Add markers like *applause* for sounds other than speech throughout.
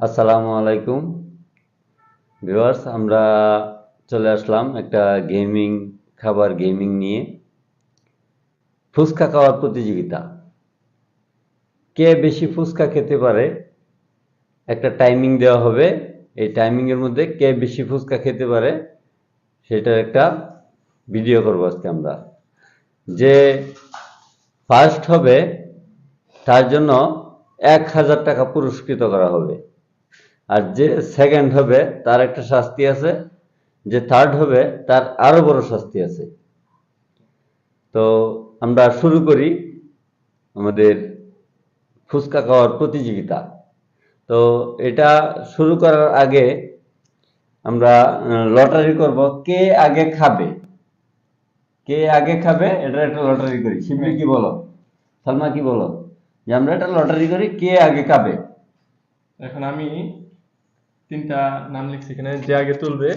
আসসালামু আলাইকুম। ভিউয়ার্স আমরা চলে আসলাম একটা গেমিং খাবার গেমিং নিয়ে। ফুচকা খাওয়ার প্রতিযোগিতা। কে বেশি ফুচকা খেতে পারে? একটা টাইমিং দেওয়া হবে। এই টাইমিংয়ের মধ্যে কে বেশি ফুচকা খেতে পারে? সেটার একটা ভিডিও করব আজকে আমরা। যে ফার্স্ট হবে, তার জন্য এক হাজার টাকা পুরস্কৃত করা হবে। আর যে সেকেন্ড হবে, তার একটা শাস্তি আছে। যে থার্ড হবে, তার আরও বড় শাস্তি আছে। তো আমরা শুরু করি আমাদের ফুচকা খাওয়ার প্রতিযোগিতা। তো এটা শুরু করার আগে আমরা লটারি করব। কে আগে খাবে? কে আগে খাবে? এটা একটা লটারি করি। শিবলি কি বলো? সালমা কি বলো? যে আমরা একটা লটারি করি কে আগে খাবে? এখন আমি তিনটা নাম লিখছি এখানে যে আগে তুলবে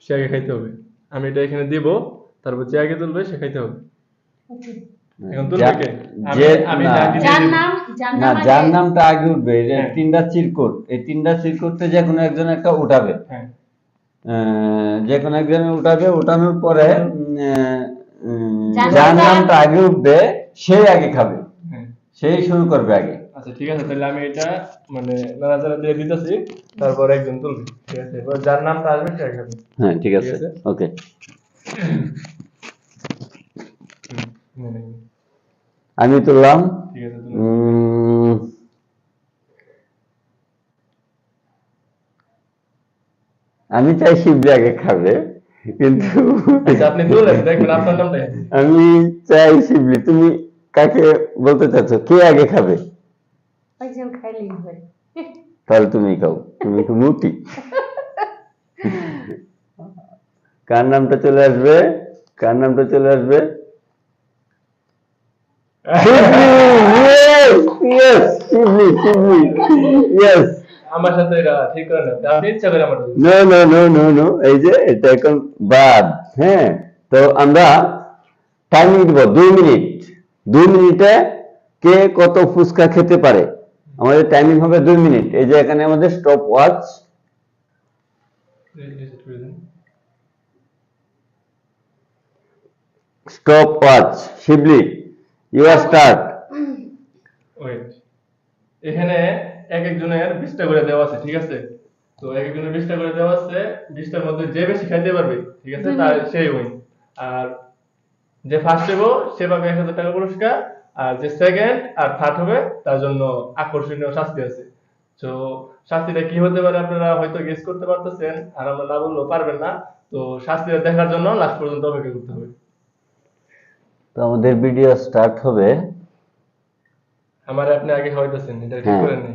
সে আগে খাইতে হবে। আমি এটা এখানে দিব তারপর যে আগে তুলবে সে খাইতে হবে। এখন তুলবে কে? যে- আমি না। যাকে দিয়ে যার নাম না যার নামটা আগে উঠবে এই যে হ্যাঁ। তিনটা চিরকুট এই তিনটা চিরকুটে যে কোনো একজন একটা উঠাবে। হ্যাঁ। যে কোনো একজন উঠাবে উঠানোর পরে যার নামটা- আগে উঠবে সেই আগে খাবে। হ্যাঁ। সেই শুরু করবে আগে। আচ্ছা ঠিক আছে তাহলে আমি এটা মানে নাড়াচাড়া দিয়ে দিতেছি তারপর একজন তুলবে ঠিক আছে? এবার যার নামটা আসবে সে আগে খাবে। হ্যাঁ ঠিক আছে। ওকে। আমি তুললাম। ঠিক আছে তুলো। উম, আমি চাই শিবলি আগে খাবে কিন্তু আচ্ছা আপনি তুলেন দেখবেন আপনার নামটা আমি চাই শিবলি তুমি কাকে বলতে চাচ্ছ? কে আগে খাবে? একজন খাইলেই হয় তাহলে তুমি খাও তুমি একটু মুটি কার নামটা চলে আসবে? কার নামটা চলে আসবে? *laughs* শিবলি শিবলি ইয়েস আমার সাথে এটা ঠিক করে নেন। আপনি ইচ্ছা করে আমার no no no no no এই যে এটা এখন বাদ হ্যাঁ? তো আমরা টাইমিং দিব দুই মিনিট। দুই মিনিটে কে কত ফুচকা খেতে পারে? আমাদের টাইমিং হবে দুই মিনিট। এই যে এখানে আমাদের stop watch stop watch Shibli you are start এখানে এক একজনের বিশটা করে দেওয়া আছে ঠিক আছে? তো এক একজনের বিশটা করে দেওয়া আছে বিশটার মধ্যে যে বেশি খাইতে পারবে ঠিক আছে তার সেই উইন আর যে ফার্স্ট হব সে পাবে এক হাজার টাকা পুরস্কার আর যে সেকেন্ড আর থার্ড হবে তার জন্য আকর্ষণীয় শাস্তি আছে। তো শাস্তিটা কি হতে পারে আপনারা হয়তো গেস করতে পারতেছেন আর আমরা না বললেও পারবেন না তো শাস্তিটা দেখার জন্য লাস্ট পর্যন্ত অপেক্ষা করতে হবে। তো আমাদের ভিডিও স্টার্ট হবে। আমার আপনি আগে খাওয়াইতেছেন এটা ঠিক হ্যাঁ। করে নেই।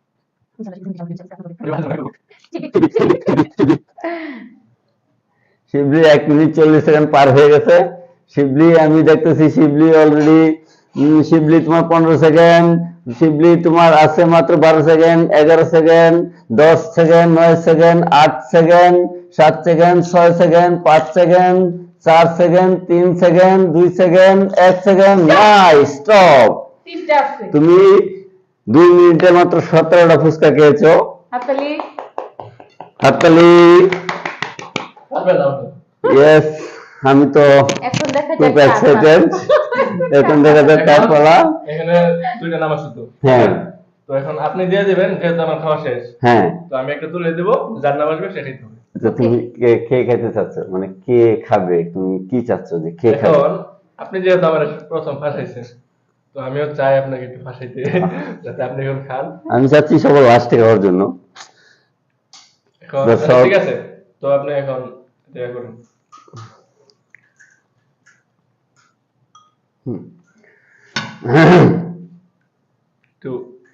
*laughs* শিবলি এক মিনিট চল্লিশ সেকেন্ড পার হয়ে গেছে। শিবলি আমি দেখতেছি শিবলি অলরেডি শিবলি তোমার পনেরো সেকেন্ড শিবলি তোমার আছে মাত্র বারো সেকেন্ড এগারো সেকেন্ড দশ সেকেন্ড নয় সেকেন্ড আট সেকেন্ড সাত সেকেন্ড ছয় সেকেন্ড পাঁচ সেকেন্ড চার সেকেন্ড তিন সেকেন্ড দুই সেকেন্ড এক সেকেন্ড নাই স্টপ তুমি দুই মিনিটে মাত্র সতেরোটা ফুচকা খেয়েছো। হাততালি। ইয়েস আমি তো এখন দেখা খুব যাক এক্সাইটেড এখন দেখা যাক কার পালা। এখানে দুইটা নাম আছে তো। হ্যাঁ। তো এখন আপনি দিয়ে দিবেন যেহেতু আমার খাওয়া শেষ। হ্যাঁ। তো আমি একটা তুলে দেবো যার নাম আসবে সে খাইতে তুমি কে কে খেতে চাচ্ছ? মানে কে খাবে? তুমি কি চাচ্ছ যে কে খাবে? আপনি যেহেতু আমার প্রথম ফাঁসাইছেন তো আমিও চাই আপনাকে একটু ফাঁসাইতে যাতে আপনি এখন খান। আমি চাচ্ছি সবার লাস্ট থেকে হওয়ার জন্য। আচ্ছা, ঠিক আছে। তো আপনি এখন করুন। তো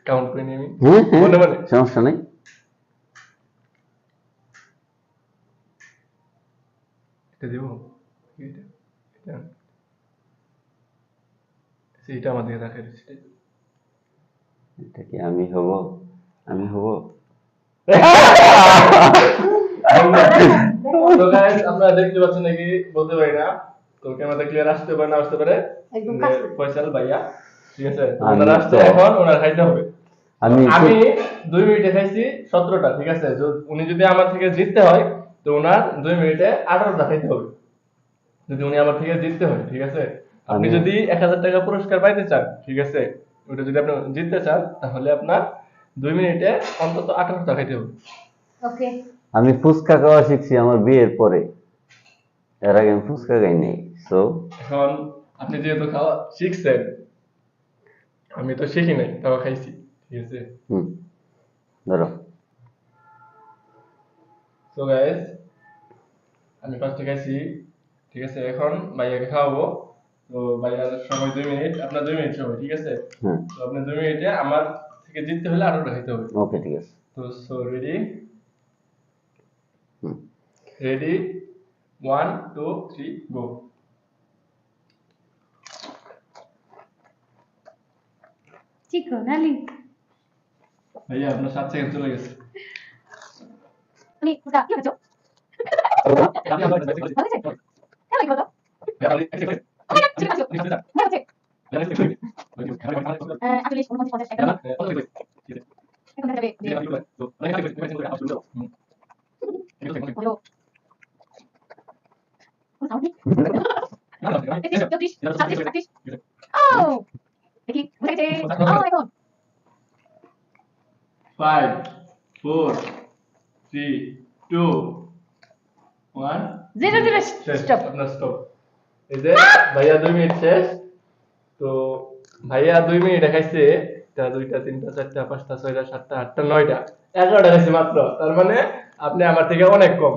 কাউন্ট করে হ্যাঁ, হ্যাঁ, সমস্যা নেই। এটা দেবো। এটা। আমার দিকে এটা কি আমি হব? আমি হব? তো আপনারা দেখতে পাচ্ছেন নাকি? বলতে পারি না। তো ক্যামেরাতে ক্লিয়ার আসতে পারে না আসতে পারে? একদম ফয়সাল ভাইয়া ঠিক আছে? তো আমি ওনারা আসছে তো- এখন ওনার খাইতে হবে। আমি আমি দুই মিনিটে খাইছি সতেরোটা ঠিক আছে? উনি যদি আমার থেকে জিততে হয় তো ওনার দুই মিনিটে আঠারোটা খাইতে হবে। যদি উনি আমার থেকে জিততে হয় ঠিক আছে? আপনি যদি এক হাজার টাকা পুরস্কার পাইতে চান ঠিক আছে ওটা যদি আপনি জিততে চান তাহলে আপনার দুই মিনিটে অন্তত আঠারো টাকা খাইতে হবে। ওকে। আমি ফুচকা খাওয়া শিখছি আমার বিয়ের পরে। এর আগে আমি ফুচকা খাই নাই সো এখন আপনি যেহেতু খাওয়া শিখছেন আমি তো শিখি নাই তাও খাইছি ঠিক আছে? হুম ধরো। তো গাইস আমি ফার্স্টে খাইছি ঠিক আছে এখন ভাইয়াকে খাওয়াবো। তো ভাইয়ার সময় দুই মিনিট আপনার দুই মিনিট সময় ঠিক আছে হ্যাঁ তো আপনি দুই মিনিটে আমার থেকে জিততে হলে আরও খাইতে হবে ওকে ঠিক আছে তো so ready ready one two three go Chikon Ali ভাইয়া আপনার সাত সেকেন্ড চলে গেছে আলি Oh! Vicky, look at it. Oh my god. Five, four, three, two, one. Zero, zero. Stop. Stop. এই যে ভাইয়া দুই মিনিট শেষ তো ভাইয়া দুই মিনিট খাইছে একটা দুইটা তিনটা চারটা পাঁচটা ছয়টা সাতটা আটটা নয়টা এগারোটা খাইছে মাত্র। তার মানে আপনি আমার থেকে অনেক কম।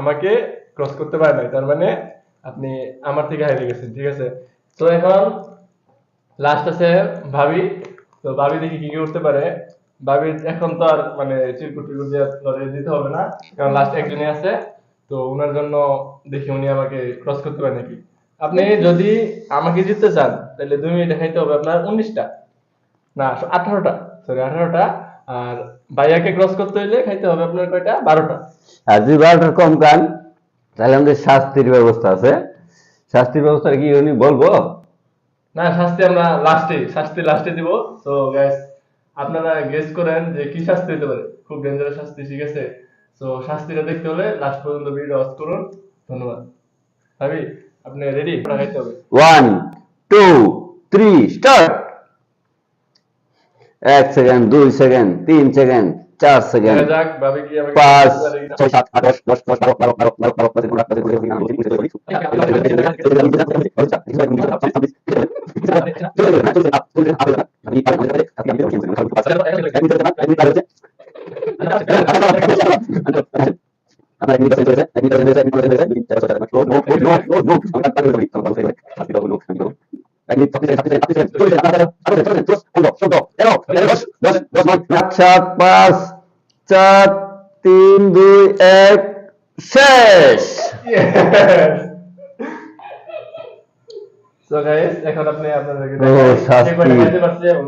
আমাকে ক্রস করতে পারেন নাই। তার মানে আপনি আমার থেকে হারিয়ে গেছেন ঠিক আছে? তো এখন লাস্ট আছে ভাবি। তো ভাবি দেখি কি কি করতে পারে। ভাবির এখন তো আর মানে চিরকুট টিরকুট দিয়ে দিতে হবে না। কারণ লাস্ট একজনই আছে। তো ওনার জন্য দেখি উনি আমাকে ক্রস করতে পারে নাকি? আপনি যদি আমাকে জিততে চান তাহলে দুই মিনিটে খাইতে হবে আপনার উনিশটা। না আঠারোটা। সরি আঠারোটা। আর ভাইয়াকে ক্রস করতে হইলে খাইতে হবে আপনার কয়টা? বারোটা। আর যদি বারোটার কম খান তাহলে আমাদের শাস্তির ব্যবস্থা আছে। শাস্তির ব্যবস্থা কি উনি বলব? না শাস্তি আমরা লাস্টে শাস্তি লাস্টে দিব। তো গ্যাস আপনারা গেস করেন যে কি শাস্তি হতে পারে। খুব ডেঞ্জারাস শাস্তি ঠিক আছে? তো শাস্তিটা দেখতে হলে লাস্ট পর্যন্ত ভিডিও ওয়াচ করুন ধন্যবাদ ভাবি আপনি রেডি খাইতে হবে ওয়ান টু থ্রি স্টার্ট এক সেকেন্ড দুই সেকেন্ড তিন সেকেন্ড চার সেকেন্ড পাঁচ। ছয় সাত আট দশ দশ দশ বারো বারো বারো বারো বারো পনেরো ষোলো সতেরো আঠারো সাত পাঁচ চার তিন দুই এক শেষ! Guys, এখন আপনি আপনাদেরকে পারছে এবং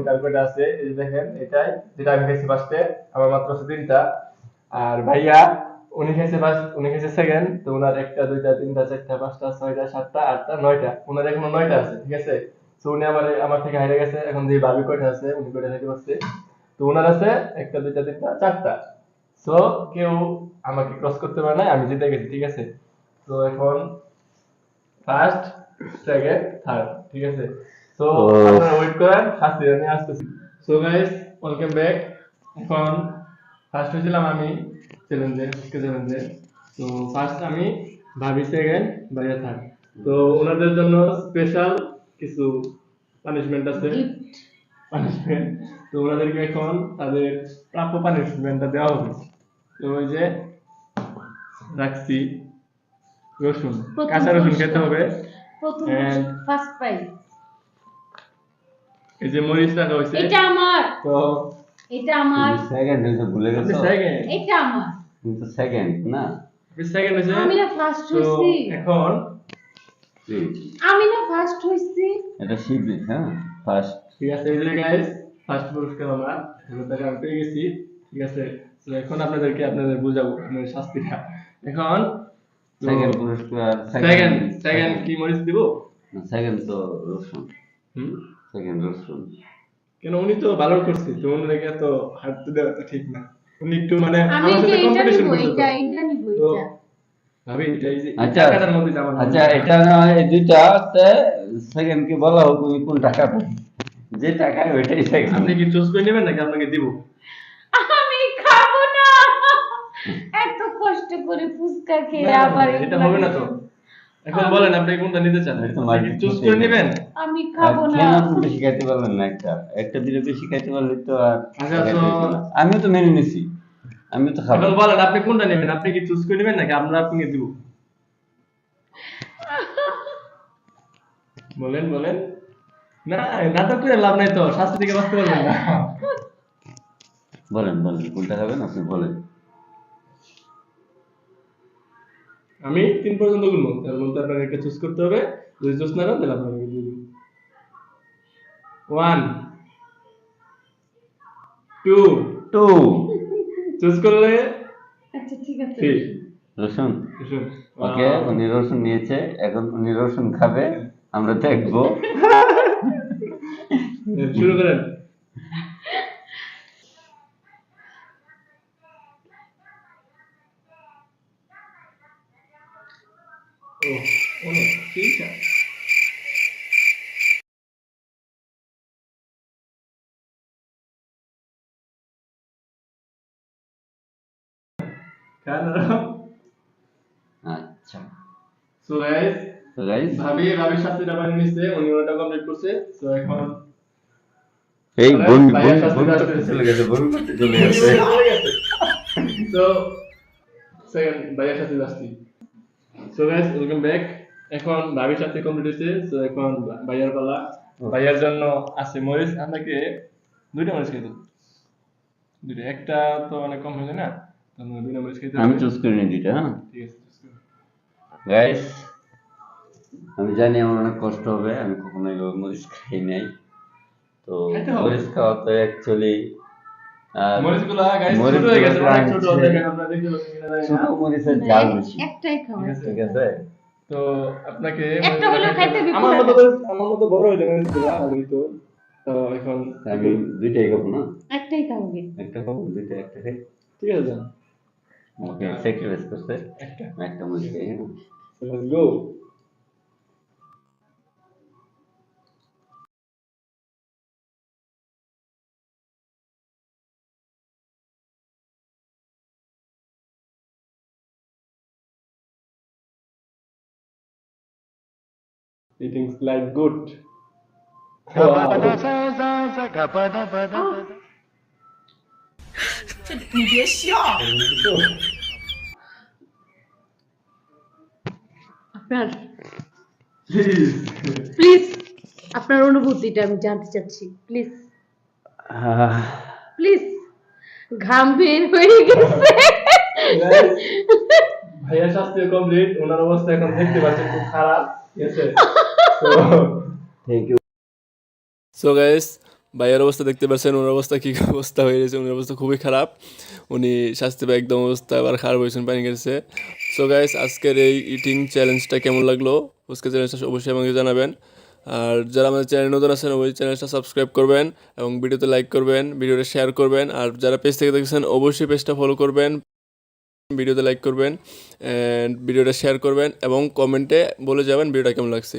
আছে এই দেখেন এটাই যেটা আমি খাইছি ফার্স্টে আমার মাত্র আছে তিনটা। আর ভাইয়া উনি খাইছে ফার্স্ট উনি খাইছে সেকেন্ড তো ওনার একটা দুইটা তিনটা চারটা পাঁচটা ছয়টা সাতটা আটটা নয়টা। ওনার এখনও নয়টা আছে ঠিক আছে? তো উনি আমার আমার থেকে হারিয়ে গেছে এখন যে ভাবি কয়টা আছে উনি কয়টা খাইতে পারছে? তো ওনার আছে একটা দুইটা তিনটা চারটা। সো কেউ আমাকে ক্রস করতে পারে না আমি জিতে গেছি ঠিক আছে? তো এখন ফার্স্ট সেকেন্ড থার্ড ঠিক আছে? সো আপনারা ওয়েট করেন শাস্তি নিয়ে আসতেছি। সো গাইস ওয়েলকাম ব্যাক এখন ফার্স্ট হয়েছিলাম আমি চ্যালেঞ্জে আজকে চ্যালেঞ্জে তো ফার্স্ট আমি ভাবি সেকেন্ড ভাইয়া থার্ড তো ওনাদের জন্য স্পেশাল কিছু পানিশমেন্ট আছে। পানিশমেন্ট তো ওনাদেরকে এখন তাদের প্রাপ্য পানিশমেন্টটা দেওয়া হবে। তো ওই যে রাখছি। রসুন কাঁচা রসুন খেতে হবে। প্রথম ফার্স্ট প্রাইজ এই যে মরিচ রাখা হয়েছে। এটা আমার। তো এটা আমার। সেকেন্ড হয়েছে ভুলে গেছো। সেকেন্ড এটা আমার। কিন্তু সেকেন্ড না? সেকেন্ড হয়েছে। আমি না ফার্স্ট হইছি এখন। আমি না ফার্স্ট হইছি এটা হ্যাঁ? ফার্স্ট ঠিক আছে এই যে গাইস ফার্স্ট পুরস্কার আমরা আমি পেয়ে গেছি। ঠিক আছে তো এখন আপনাদেরকে আপনাদের বুঝাবো আপনাদের শাস্তিটা। এখন সেকেন্ড পুরস্কার সেকেন্ড সেকেন্ড কি মরিচ দিব? সেকেন্ড তো রসুন হুম? সেকেন্ড রসুন কেন উনি তো ভালো করছে তো উনাকে তো হাঁটতে দেওয়া তো ঠিক না। উনি একটু মানে আমার সাথে কম্পিটিশন করছে এটা এটা নিব তো এটা ভাবি এটা এই যে আচ্ছা। আচ্ছা এটা না সেকেন্ড কি বলা হোক তুমি কোন টাকা পাবে যে টাকা ওইটাই সেকেন্ড আপনি কি চুজ করে নেবেন নাকি আপনাকে দিব? আমি খাব। না এত কষ্ট করে ফুচকা খেয়ে আবার এটা হবে না তো। এখন বলেন আপনি কোনটা নিতে চান? চুজ করে নেবেন? আমি খাব না। কেন আপনি বেশি খাইতে পারলেন না একটা। একটা দিলে বেশি খাইতে পারলে তো আর আচ্ছা, তো- হতো তো মেনে নিছি। আমিও তো খাব। এখন বলেন আপনি কোনটা নেবেন? আপনি কি চুজ করে নেবেন নাকি আমরা আপনাকে দিব? বলেন বলেন। না নাটক করে লাভ নাই তো শাস্তি থেকে বাঁচতে পারবেন না। বলেন বলেন কোনটা খাবেন? আপনি বলেন। আমি তিন পর্যন্ত গুনবো। তার মধ্যে আপনাকে একটা চুজ করতে হবে। যদি চুজ না করেন তাহলে আপনাকে দিয়ে দিব। ওয়ান টু টু চুজ করলে আচ্ছা ঠিক আছে। রসুন? ওকে উনি রসুন নিয়েছে। এখন উনি রসুন খাবে। আমরা দেখব। *laughs* শুরু করেন। ও অনেক ঠিক আছে। খান আচ্ছা। সো গাইস তো গাইস ভাবি ভাবি শাস্তিটা বানিয়ে নিচ্ছে উনি ওটা কমপ্লিট করছে। সো এখন এই বোন ভাইয়া বোন শাস্তি বোন চলে গেছে বোন করতে চলে গেছে। So second ভাইয়ার সাথে যাচ্ছি so guys welcome back. এখন ভাবির সাথে কমপ্লিট হয়েছে so এখন ভাইয়ার পালা। ভাইয়ার জন্য আছে মরিচ আপনাকে দুইটা মরিচ খেতে হবে। দুইটা একটা তো অনেক কম হয়ে যায় না দুইটা মরিচ খেতে আমি চুজ করে নিই দুইটা হ্যাঁ? ঠিক আছে গাইস আমি জানি আমার অনেক কষ্ট হবে আমি কখনো মরিচ খাই নাই। তো মরিচ খাওয়া তো অ্যাকচুয়ালি তো ছোট আনছে। দেখেন আপনারা দেখতে পাচ্ছেন কিনা জানি ছোট না। মরিচের জাল বেশি। একটাই খাওয়া ঠিক আছে। ঠিক আছে। তো আপনাকে একটা হলেও খাইতে হবে, আমার মতো আমার মতো বড় হয়ে তো তো এখন আমি দুইটাই খাব না? একটাই একটা খাব দুইটা একটা ঠিক আছে ওকে স্যাক্রিফাইস একটা। একটা খাই হ্যাঁ। So Eating like good. Wow. 这你别笑。আপনার Please. Please আপনার *laughs* অনুভূতিটা আমি জানতে চাচ্ছি প্লিজ প্লিজ ঘাম বের হয়ে গেছে Guys, ভাইয়ার শাস্তি কমপ্লিট ওনার অবস্থা এখন দেখতে পাচ্ছেন খুব খারাপ ঠিক আছে So, সো গাইস ভাইয়ের অবস্থা দেখতে পাচ্ছেন, ওনার অবস্থা কি অবস্থা? হয়ে গেছে ওনার অবস্থা খুবই খারাপ। উনি স্বাস্থ্য একদম অবস্থা আবার খারাপ হয়েছেন, পানি গেছে সো গাইস আজকের এই ইটিং চ্যালেঞ্জটা কেমন লাগল? ফুচকা চ্যালেঞ্জটা অবশ্যই আমাকে জানাবেন। আর যারা আমাদের চ্যানেল নতুন আছেন ওই চ্যানেলটা সাবস্ক্রাইব করবেন এবং ভিডিওতে লাইক করবেন, ভিডিওটা শেয়ার করবেন। আর যারা পেজ থেকে দেখছেন, অবশ্যই পেজটা ফলো করবেন, ভিডিওতে লাইক করবেন অ্যান্ড ভিডিওটা শেয়ার করবেন এবং কমেন্টে বলে যাবেন ভিডিওটা কেমন লাগছে।